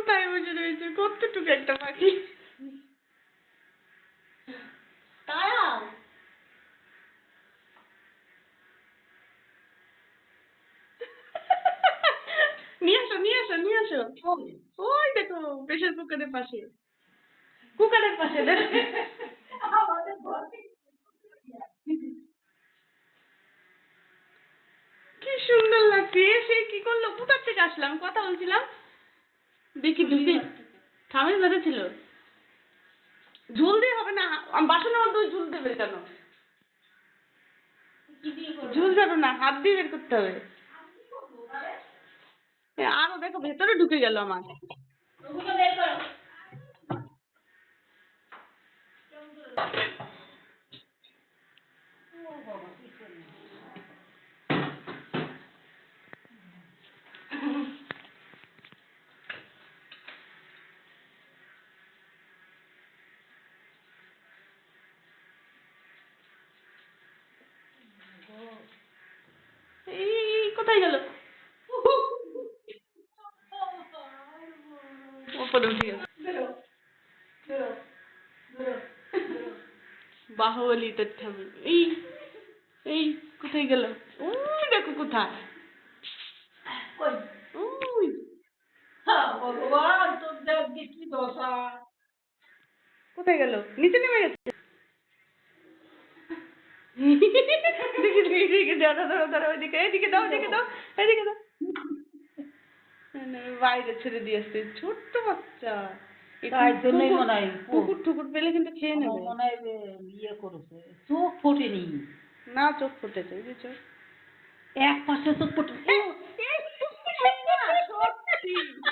বসে রয়েছে কতটুকু একটা পাখি? তারাও নিয়ে আসো নিয়ে আসো নিয়ে আসো। ওই। দেখো প্রেশার কুকারের পাশে। কুকারের পাশে দেখো। কি সুন্দর লাগছে। সে কি করল? কোথার থেকে আসলাম? কথা বলছিলাম। দেখি ঢুকে থামে বেঁধেছিল ঝুল দিয়ে হবে না বাসনের মধ্যে ঝুল দেবে কেন? ঝুল যাবে না হাত দিয়ে বের করতে হবে। আরও দেখো ভেতরে ঢুকে গেল আমার। বের কোথায় গেল? ওপরে উঠে গেল। বাহুবলি তোর ঠাকুর এই এই কোথায় গেল? ওই দেখো কোথায়। ওই হ্যাঁ, ভগবান তোর দেখ কি দশা। কোথায় গেল? নিচে নেমে গেছে। দাও দাও দাও দাও ওইদিকে এদিকে দাও এদিকে দাও এদিকে দাও। না, না, বাইরে ছেড়ে দিয়ে আসছে ছোট্ট বাচ্চা। তার জন্যই মনে হয় কুকুর টুকুর পেলে কিন্তু খেয়ে নেবে। মনে হয় ইয়ে করেছে চোখ ফোটেনি। না চোখ ফুটেছে চোখ এক পাশে চোখ ফোটে সত্যি